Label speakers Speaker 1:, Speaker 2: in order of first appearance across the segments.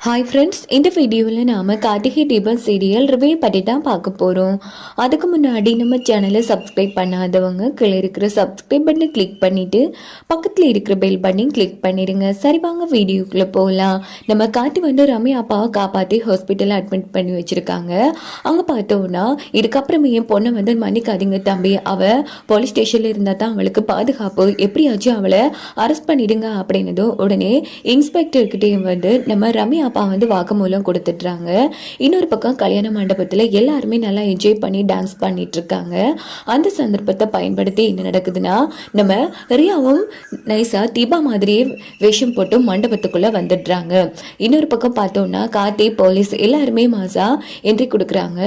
Speaker 1: Hi friends இந்த வீடியோவில் நாம் கார்த்திகை தீபம் சீரியல் ரிவ்யூ பற்றி தான் பார்க்க போகிறோம் அதுக்கு முன்னாடி நம்ம சேனலை சப்ஸ்கிரைப் பண்ணாதவங்க கீழே இருக்கிற சப்ஸ்கிரைப் பட்டனை கிளிக் பண்ணிவிட்டு பக்கத்தில் இருக்கிற பெல் பட்டனையும் கிளிக் பண்ணிடுங்க சரி வாங்க வீடியோக்குள்ளே போகலாம் நம்ம கார்த்தி வந்து ரம்யா அப்பாவை காப்பாற்றி ஹாஸ்பிட்டலில் அட்மிட் பண்ணி வச்சுருக்காங்க. அங்கே பார்த்தோன்னா இதுக்கப்புறமே என் பொண்ணை வந்து மன்னிக்காதீங்க தம்பி. அவள் போலீஸ் ஸ்டேஷனில் இருந்தால் தான் அவளுக்கு பாதுகாப்பு. எப்படியாச்சும் அவளை அரெஸ்ட் பண்ணிடுங்க அப்படின்னதும் உடனே இன்ஸ்பெக்டர்கிட்டேயும் வந்து நம்ம ரம்யா அப்பா வந்து வாக்குமூலம் கொடுத்துட்றாங்க இன்னொரு பக்கம் கல்யாண மண்டபத்தில் எல்லாருமே நல்லா என்ஜாய் பண்ணி டான்ஸ் பண்ணிட்டு இருக்காங்க அந்த சந்தர்ப்பத்தை பயன்படுத்தி என்ன நடக்குதுன்னா நம்ம ரியாவும் நைஸா தீபா மாதிரியே வேஷம் போட்டு மண்டபத்துக்குள்ளே வந்துடுறாங்க. இன்னொரு பக்கம் பார்த்தோம்னா கார்த்தி போலீஸ் எல்லாருமே மாசா என்ட்ரி கொடுக்குறாங்க.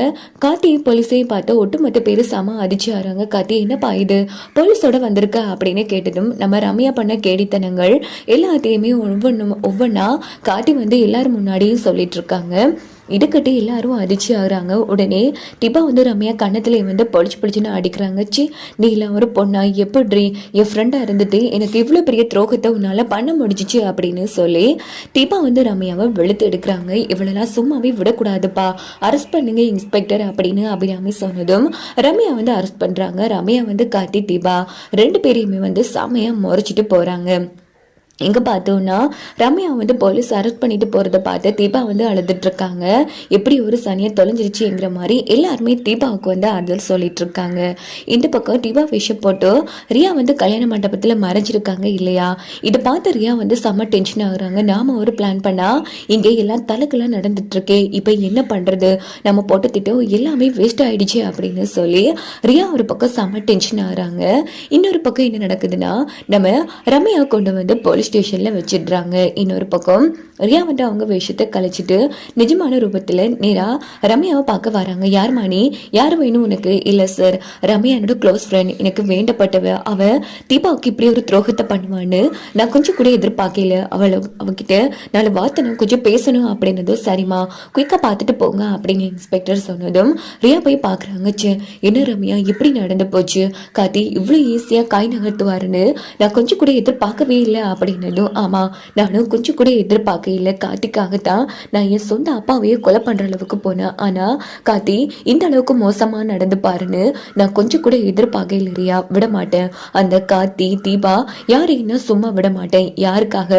Speaker 1: கார்த்தி போலீஸையும் பார்த்து ஒட்டுமொத்த பேர் சம அதிர்ச்சி ஆறாங்க கார்த்தி என்னப்பா இது? போலீஸோட வந்திருக்க அப்படின்னு கேட்டதும் நம்ம ரம்யா பண்ண கேடித்தனங்கள் எல்லாத்தையுமே ஒவ்வொன்றும் ஒவ்வொன்றா கார்த்தி வந்து எல்லாரும் முன்னாடியும் சொல்லிட்டு இருக்காங்க இதுக்கிட்டு எல்லாரும் அதிர்ச்சி ஆகுறாங்க. உடனே டிபா வந்து ரம்யா கன்னத்துல வந்து பொழிச்சு பொழிச்சுன்னு அடிக்கிறாங்க. சி நீ எல்லாம் ஒரு பொண்ணா? எப்படி என் ஃப்ரெண்டாக இருந்துட்டு எனக்கு இவ்வளோ பெரிய துரோகத்தை உன்னால் பண்ண முடிஞ்சிச்சு அப்படின்னு சொல்லி டிபா வந்து ரம்யாவை வெளுத்து எடுக்கிறாங்க. இவ்வளோலாம் சும்மாவே விடக்கூடாதுப்பா. அரெஸ்ட் பண்ணுங்க இன்ஸ்பெக்டர் அப்படின்னு அபிராமி சொன்னதும் ரம்யா வந்து அரெஸ்ட் பண்ணுறாங்க ரம்யா வந்து காத்தி டிபா ரெண்டு பேரையுமே வந்து செமையாக முறைச்சிட்டு போகிறாங்க எங்கே பார்த்தோன்னா ரம்யா வந்து போலீஸ் அரெஸ்ட் பண்ணிட்டு போகிறத பார்த்து தீபா வந்து அழுதுட்டுருக்காங்க. எப்படி ஒரு சனியை தொலைஞ்சிருச்சுங்கிற மாதிரி எல்லாருமே தீபாவுக்கு வந்து ஆறுதல் சொல்லிட்டு இருக்காங்க இந்த பக்கம் தீபா விஷயம் போட்டு ரியா வந்து கல்யாண மண்டபத்தில் மறைஞ்சிருக்காங்க இல்லையா? இதை பார்த்து ரியா வந்து செம்ம டென்ஷன் ஆகுறாங்க. நாம் ஒரு பிளான் பண்ணால் இங்கே எல்லாம் தலைக்கெல்லாம் நடந்துட்டுருக்கே. இப்போ என்ன பண்ணுறது நம்ம போட்ட திட்டம் எல்லாமே வேஸ்ட் ஆகிடுச்சு அப்படின்னு சொல்லி ரியா ஒரு பக்கம் செம்ம டென்ஷன் ஆகுறாங்க. இன்னொரு பக்கம் என்ன நடக்குதுன்னா நம்ம ரம்யா கொண்டு வந்து போலீஸ் ஸ்டேஷனில் வச்சிடுறாங்க. இன்னொரு பக்கம் ரியா வந்து அவங்க விஷயத்தை கழிச்சிட்டு நிஜமான ரூபத்தில் நேராக ரம்யாவை பார்க்க வராங்க. யார் மாணி? யார் வேணும் உனக்கு? இல்லை சார் ரம்யா என்னோட க்ளோஸ் ஃப்ரெண்ட் எனக்கு வேண்டப்பட்டவ. அவ தீபாவுக்கு இப்படி ஒரு துரோகத்தை பண்ணுவான்னு நான் கொஞ்சம் கூட எதிர்பார்க்கல. அவளை அவகிட்ட நாலு வார்த்தனும் கொஞ்சம் பேசணும் அப்படின்னதும் சரிம்மா. குயிக்காக பார்த்துட்டு போங்க அப்படின்னு இன்ஸ்பெக்டர் சொன்னதும் ரியா போய் பார்க்குறாங்க. சே என்ன ரம்யா? இப்படி நடந்து போச்சு. காத்தி இவ்வளோ ஈஸியாக காய் நகர்த்துவாருன்னு நான் கொஞ்சம் கூட எதிர்பார்க்கவே இல்லை அப்படின்னு அப்படின்னதும் ஆமாம் நானும் கொஞ்சம் கூட எதிர்பார்க்க இல்லை கார்த்திக்காகத்தான் நான் என் சொந்த அப்பாவையே கொலை பண்ணுற அளவுக்கு போனேன். ஆனால் கார்த்தி இந்த அளவுக்கு மோசமாக நடந்து பாருன்னு நான் கொஞ்சம் கூட எதிர்பார்க்க இல்லையா விட மாட்டேன். அந்த கார்த்தி தீபா யாரையும் சும்மா விட மாட்டேன். யாருக்காக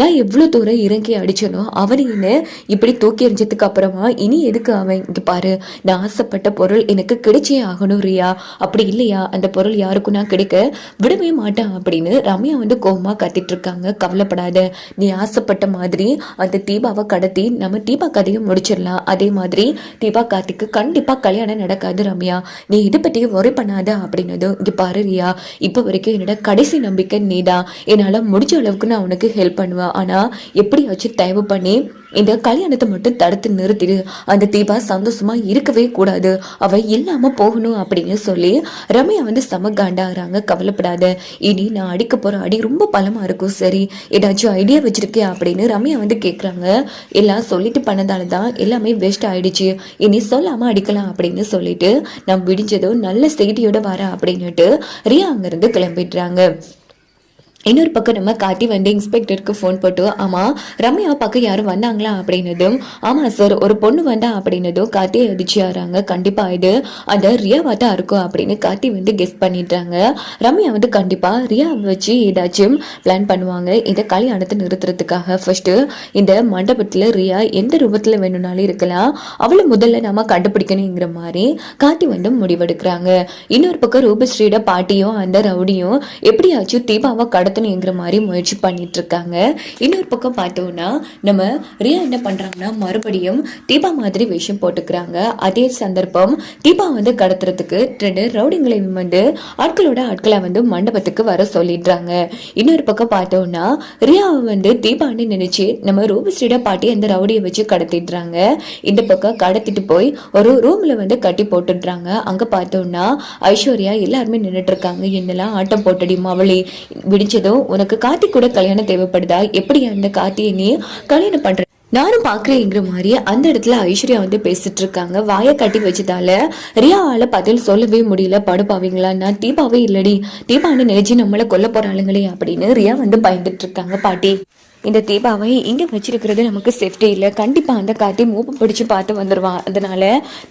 Speaker 1: நான் எவ்வளோ தூரம் இறங்கி அடிச்சனோ அவனையும் இப்படி தூக்கி எறிஞ்சதுக்கு அப்புறமா இனி எதுக்கு அவன்? இங்கே பாரு நான் ஆசைப்பட்ட பொருள் எனக்கு கிடைச்சே ஆகணும் ரியா. அப்படி இல்லையா? அந்த பொருள் யாருக்கும் நான் கிடைக்க விடவே மாட்டேன் அப்படின்னு ரம்யா வந்து கோபமாக கத்திட்டு இருக்காங்க. கவலைப்படாத. நீ ஆசைப்பட்ட மாதிரி அந்த தீபாவை கடத்தி நம்ம தீபா கதையை முடிச்சிடலாம். அதே மாதிரி தீபா கார்த்திக்கு கண்டிப்பாக கல்யாணம் நடக்காது ரம்யா. நீ இதை பற்றி ஒரே பண்ணாத அப்படின்னதும் இங்கே பாரு ரியா இப்போ வரைக்கும் என்னோட கடைசி நம்பிக்கை நீதான். என்னால் முடிஞ்ச அளவுக்கு நான் உனக்கு ஹெல்ப் பண்ணுவேன். ஆனால் எப்படியாச்சும் தயவு பண்ணி இந்த கல்யாணத்தை மட்டும் தடுத்து நிறுத்திடு. அந்த தீபா சந்தோஷமா இருக்கவே கூடாது. அவ இல்லாம போகணும் அப்படின்னு சொல்லி ரம்யா வந்து செம காண்டாகிறாங்க கவலைப்படாத. இனி நான் அடிக்க போற அடி ரொம்ப பலமா இருக்கும். சரி ஏதாச்சும் ஐடியா வச்சிருக்கேன் அப்படின்னு ரம்யா வந்து கேக்குறாங்க. எல்லாம் சொல்லிட்டு பண்ணதால தான் எல்லாமே வேஸ்ட் ஆயிடுச்சு. இனி சொல்லாம அடிக்கலாம் அப்படின்னு சொல்லிட்டு நான் விடிஞ்சதும் நல்ல செய்தியோட வரேன் அப்படின்னுட்டு ரியா அங்கிருந்து கிளம்பிடுறாங்க. இன்னொரு பக்கம் நம்ம காட்டி வந்து இன்ஸ்பெக்டருக்கு ஃபோன் போட்டு ஆமாம் ரம்யா பக்கம் யாரும் வந்தாங்களா? அப்படின்னதும் ஆமாம் சார் ஒரு பொண்ணு வந்தா அப்படின்னதும் காத்தி அதிர்ச்சியாகிறாங்க கண்டிப்பாக இது அந்த ரியாவாக தான் இருக்கும் அப்படின்னு காட்டி வந்து கெஸ் பண்ணிடுறாங்க. ரம்யா வந்து கண்டிப்பாக ரியா வச்சு ஏதாச்சும் பிளான் பண்ணுவாங்க. இந்த கல்யாணத்தை நிறுத்துறதுக்காக. ஃபர்ஸ்ட்டு இந்த மண்டபத்தில் ரியா எந்த ரூபத்தில் வேணும்னாலும் இருக்கலாம். அவளை முதல்ல நம்ம கண்டுபிடிக்கணுங்கிற மாதிரி காட்டி வந்து முடிவெடுக்கிறாங்க. இன்னொரு பக்கம் ரூபஸ்ரீட பாட்டியும் அந்த ரவுடியும் எப்படியாச்சும் தீபாவை நடத்தணுங்கிற மாதிரி முயற்சி பண்ணிட்டுருக்காங்க. இன்னொரு பக்கம் பார்த்தோம்னா நம்ம ரியா என்ன பண்ணுறாங்கன்னா மறுபடியும் தீபா மாதிரி விஷயம் போட்டுக்கிறாங்க. அதே சந்தர்ப்பம் தீபா வந்து கடத்துறதுக்கு ரெண்டு ரவுடிங்களை வந்து ஆட்களோட ஆட்களை வந்து மண்டபத்துக்கு வர சொல்லிடுறாங்க. இன்னொரு பக்கம் பார்த்தோம்னா ரியாவை வந்து தீபான்னு நினைச்சு நம்ம ரூபஸ்ரீட பாட்டி அந்த ரவுடியை வச்சு கடத்திடுறாங்க. இந்த பக்கம் கடத்திட்டு போய் ஒரு ரூம்ல வந்து கட்டி போட்டுடுறாங்க. அங்க பார்த்தோம்னா ஐஸ்வர்யா எல்லாருமே நின்றுட்டு இருக்காங்க என்னெல்லாம் ஆட்டம் போட்டடி மவளி விடிஞ்ச விடிஞ்சதும் உனக்கு கார்த்தி கூட கல்யாணம் தேவைப்படுதா? எப்படி அந்த கார்த்தியை நீ கல்யாணம் பண்ற? நானும் பார்க்குறேங்கிற மாதிரி அந்த இடத்துல ஐஸ்வர்யா வந்து பேசிட்டு இருக்காங்க. வாயை கட்டி வச்சதால ரியாவால பதில் சொல்லவே முடியல. படுப்பாவீங்களா? நான் தீபாவே இல்லடி. தீபான்னு நினைச்சு நம்மளை கொல்ல போறாளுங்களே அப்படின்னு ரியா வந்து பயந்துட்டு இருக்காங்க. பாட்டி இந்த தீபாவை இங்கே வச்சிருக்கிறது நமக்கு சேஃப்டி இல்லை. கண்டிப்பாக அந்த காட்டி மூப்பு பிடிச்சி பார்த்து வந்துடுவான் அதனால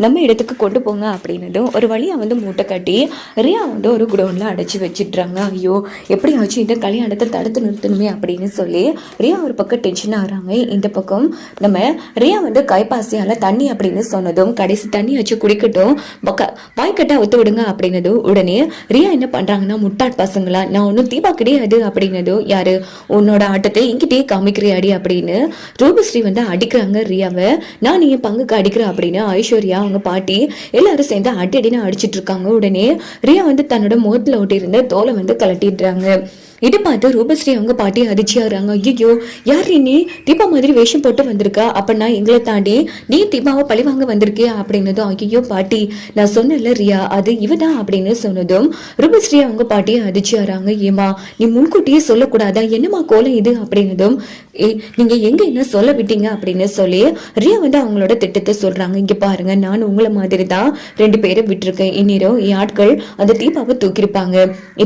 Speaker 1: நம்ம இடத்துக்கு கொண்டு போங்க அப்படின்னதும் ஒரு வழியாக வந்து மூட்டை கட்டி ரியா வந்து ஒரு குடோனில் அடைச்சி வச்சிட்றாங்க. ஐயோ எப்படியாச்சும் இந்த கல்யாணத்தை தடுத்து நிறுத்தணுமே அப்படின்னு சொல்லி ரியா ஒரு பக்கம் டென்ஷன் ஆகிறாங்க. இந்த பக்கம் நம்ம ரியா வந்து கைப்பாசியால் தண்ணி அப்படின்னு சொன்னதும் கடைசி தண்ணி வச்சு குடிக்கட்டும் வாய்க்கட்டை ஒத்து விடுங்க அப்படின்னதும் உடனே ரியா என்ன பண்ணுறாங்கன்னா முட்டாட் பசங்களா நான் ஒன்றும் தீபா கிடையாது அப்படின்னதும் யார்? உன்னோட ஆட்டத்தை இங்கிட்டே காமிக்கிறியாடி அப்படின்னு ரூபஸ்ரீ வந்து அடிக்கிறாங்க ரியாவை. நான் நீ பங்குக்கு அடிக்கிற அப்படின்னு ஐஸ்வர்யா அவங்க பாட்டி எல்லாரும் சேர்ந்து அடி அடின்னு அடிச்சிட்டு இருக்காங்க. உடனே ரியா வந்து தன்னோட முகத்தில் ஒட்டியிருந்த தோலை வந்து கலட்டிடுறாங்க இதை பார்த்து ரூபஸ்ரீ அவங்க பாட்டி அதிர்ச்சியாகிறாங்க. ஐயோ யார் நீ? தீபா மாதிரி வேஷம் போட்டு வந்திருக்கா? அப்படின்னா எங்களை தாண்டி நீ தீபாவை பழி வாங்க வந்திருக்கியா? அப்படின்னதும் ஐயோ பாட்டி நான் சொன்னல ரியா அது இவதான் அப்படின்னு சொன்னதும் ரூபஸ்ரீ அவங்க பாட்டியை அதிர்ச்சியாகிறாங்க. ஏமா நீ முன்கூட்டியே சொல்லக்கூடாதா? என்னம்மா கோலம் இது? அப்படின்னதும் நீங்க எங்க என்ன சொல்ல விட்டீங்க? அப்படின்னு சொல்லி ரியா வந்து அவங்களோட திட்டத்தை சொல்றாங்க. இங்க பாருங்க நான் உங்களை மாதிரி தான் ரெண்டு பேரை விட்டுருக்கேன். இந்நேரம் என் ஆட்கள் அந்த தீபாவை தூக்கியிருப்பாங்க.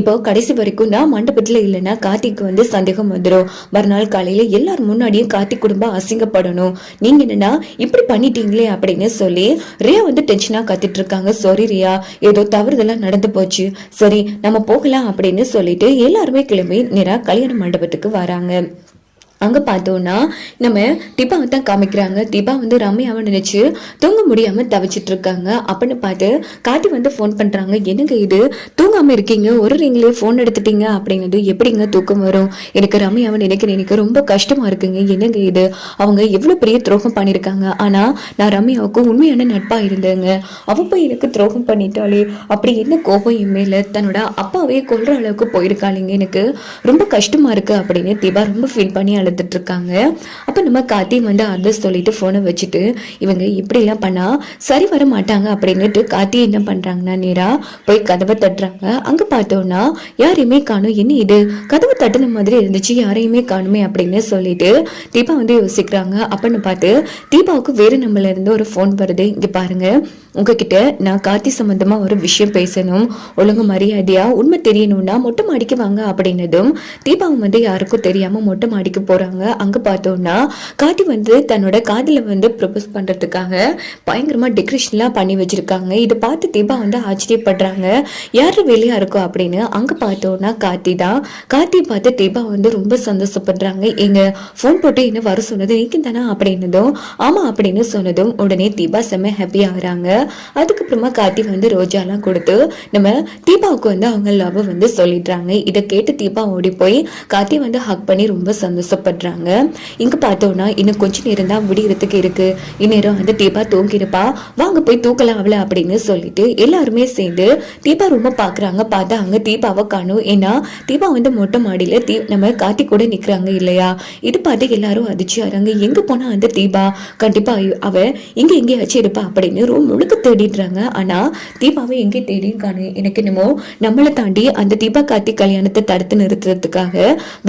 Speaker 1: இப்போ கடைசி வரைக்கும் நான் மண்டபத்தில் இல்லைன்னா கார்த்திக்கு வந்து சந்தேகம் வந்துடும் மறுநாள் காலையில எல்லார் முன்னாடியும் கார்த்திக் குடும்பம் அசிங்கப்படணும். நீங்க என்னன்னா இப்படி பண்ணிட்டீங்களே அப்படின்னு சொல்லி ரியா வந்து டென்ஷனா கத்திட்டு இருக்காங்க. சாரி ரியா ஏதோ தவறுதெல்லாம் நடந்து போச்சு. சரி நம்ம போகலாம் அப்படின்னு சொல்லிட்டு எல்லாருமே கிளம்பி நேராக கல்யாண மண்டபத்துக்கு வராங்க. அங்கே பார்த்தோன்னா நம்ம தீபாவை தான் காமிக்கிறாங்க. தீபா வந்து ரம்யாவை நினச்சி தூங்க முடியாமல் தவிச்சிட்டு இருக்காங்க அப்படின்னு பார்த்து காட்டி வந்து ஃபோன் பண்ணுறாங்க என்னங்க இது? தூங்காமல் இருக்கீங்க. ஒரு ரிங்லேயே ஃபோன் எடுத்துட்டீங்க. அப்படிங்கிறது எப்படிங்க தூக்கம் வரும்? எனக்கு ரம்யாவை நினைக்க நினைக்க ரொம்ப கஷ்டமாக இருக்குங்க. என்னங்க இது? அவங்க எவ்வளோ பெரிய துரோகம் பண்ணியிருக்காங்க. ஆனால் நான் ரம்யாவுக்கு உண்மையான நட்பாக இருந்தேங்க. அவள் போய் எனக்கு துரோகம் பண்ணிட்டாலே அப்படி என்ன கோபம் என் மேலே? தன்னோட அப்பாவே கொள்கிற அளவுக்கு போயிருக்காளிங்க. எனக்கு ரொம்ப கஷ்டமாக இருக்குது அப்படின்னு தீபா ரொம்ப ஃபீல் பண்ணி அழுதுட்டு இருக்காங்க அப்போ நம்ம கார்த்தி வந்து அட்ரஸ் சொல்லிட்டு ஃபோனை வச்சுட்டு இவங்க இப்படிலாம் பண்ணால் சரி வர மாட்டாங்க அப்படின்னுட்டு கார்த்தி என்ன பண்ணுறாங்கன்னா நேராக போய் கதவை தட்டுறாங்க. அங்கே பார்த்தோன்னா யாரையுமே காணும். என்ன இது? கதவை தட்டுன மாதிரி இருந்துச்சு. யாரையுமே காணுமே அப்படின்னு சொல்லிட்டு தீபா வந்து யோசிக்கிறாங்க. அப்படின்னு பார்த்து தீபாவுக்கு வேறு நம்மள இருந்து ஒரு ஃபோன் வருது. இங்கே பாருங்க. உங்ககிட்ட நான் கார்த்தி சம்பந்தமா ஒரு விஷயம் பேசணும். ஒழுங்கு மரியாதையா உண்மை தெரியணும்னா மொட்டை மாடிக்கு வாங்க அப்படின்னதும் தீபாவும் வந்து யாருக்கும் தெரியாம மொட்டை மாடிக்கு போகிறாங்க அங்க பார்த்தோம்னா கார்த்தி வந்து தன்னோட காதில் வந்து ப்ரொபோஸ் பண்றதுக்காக பயங்கரமா டெக்கரேஷன்லாம் பண்ணி வச்சிருக்காங்க. இதை பார்த்து தீபா வந்து ஆச்சரியப்படுறாங்க. யாரு வெளியா இருக்கோ அப்படின்னு அங்க பார்த்தோம்னா கார்த்தி தான். கார்த்தியை பார்த்து தீபா வந்து ரொம்ப சந்தோஷப்படுறாங்க. எங்க ஃபோன் போட்டு என்ன வர சொன்னது? நீங்க தானே அப்படின்னதும் ஆமா அப்படின்னு சொன்னதும் உடனே தீபா செம்ம ஹாப்பி ஆகுறாங்க. அதுக்கப்புறமா கார்த்தி வந்து ரோஜாலாம் கொடுத்து நம்ம தீபாவுக்கு வந்து அவங்க லவ் வந்து சொல்லிடுறாங்க. இதை கேட்டு தீபா ஓடி போய் கார்த்தி வந்து ஹக் பண்ணி ரொம்ப சந்தோஷப்படுறாங்க. இங்க பார்த்தோம்னா இன்னும் கொஞ்ச நேரம் தான் விடியறதுக்கு இருக்கு. இந்நேரம் வந்து தீபா தூங்கிருப்பா. வாங்க போய் தூக்கலாம் அவளை அப்படின்னு சொல்லிட்டு எல்லாருமே சேர்ந்து தீபா ரொம்ப பாக்குறாங்க பார்த்தா அங்கே தீபாவை காணும். ஏன்னா தீபா வந்து மொட்டை மாடியில தீ நம்ம கார்த்தி கூட நிக்கிறாங்க இல்லையா? இது பார்த்து எல்லாரும் அதிர்ச்சி ஆறாங்க எங்க போனா அந்த தீபா? கண்டிப்பா அவ இங்க எங்கேயாச்சும் இருப்பா அப்படின்னு ரூம் முழுக்க தேடிடுறாங்க. ஆனா தீபாவை எங்கே தேடியும் காணும். எனக்கு என்னமோ நம்மளை தாண்டி அந்த தீபா கார்த்திக் கல்யாணத்தை தடுத்து நிறுத்துறதுக்காக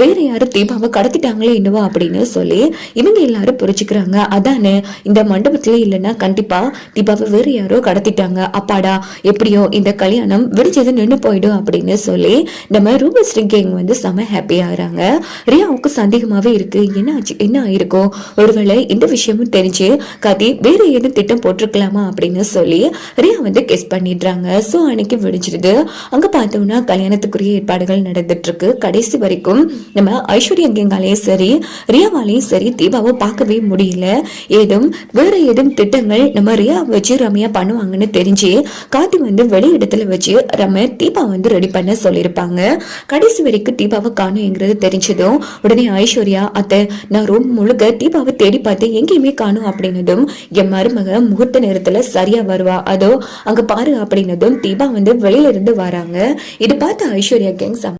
Speaker 1: வேற யாரும் தீபாவை கடத்திட்டாங்க கடத்திட்டாங்களே என்னவா அப்படின்னு சொல்லி இவங்க எல்லாரும் புரிச்சுக்கிறாங்க அதானே இந்த மண்டபத்துல இல்லைன்னா கண்டிப்பா தீபாவை வேறு யாரோ கடத்திட்டாங்க. அப்பாடா எப்படியோ இந்த கல்யாணம் விடிச்சது நின்று போயிடும் அப்படின்னு சொல்லி நம்ம ரூபஸ்ரீ கேங் வந்து செம ஹாப்பி ஆகுறாங்க. ரியாவுக்கு சந்தேகமாவே இருக்கு. என்ன ஆச்சு என்ன ஆயிருக்கும் ஒருவேளை இந்த விஷயமும் தெரிஞ்சு கதி வேற ஏதும் திட்டம் போட்டிருக்கலாமா அப்படின்னு சொல்லி ரியா வந்து கெஸ் பண்ணிடுறாங்க. ஸோ அன்னைக்கு விடிஞ்சிருது. அங்க பார்த்தோம்னா கல்யாணத்துக்குரிய ஏற்பாடுகள் நடந்துட்டு இருக்கு. கடைசி வரைக்கும் நம்ம ஐஸ்வர்யா கேங்காலையும் சரி ரியாவாலையும் சரி தீபாவை பார்க்கவே முடியல. ஏதும் வேற ஏதும் திட்டங்கள் நம்ம ரியா வச்சு ரம்யா பண்ணுவாங்கன்னு தெரிஞ்சு காட்டி வந்து வெளி இடத்துல வச்சு ரம்யா தீபா வந்து ரெடி பண்ண சொல்லியிருப்பாங்க. கடைசி வரைக்கும் தீபாவை காணுங்கிறது தெரிஞ்சதும் உடனே ஐஸ்வர்யா அத்தை நான் ரூம் முழுக்க தீபாவை தேடி பார்த்து எங்கேயுமே காணும் அப்படின்னதும் என் மருமக முகூர்த்த நேரத்துல சரியா வருவா. அதோ அங்க பாரு அப்படின்னதும் தீபா வந்து வெளியில இருந்து வராங்க. இது பார்த்து ஐஸ்வர்யா கேங்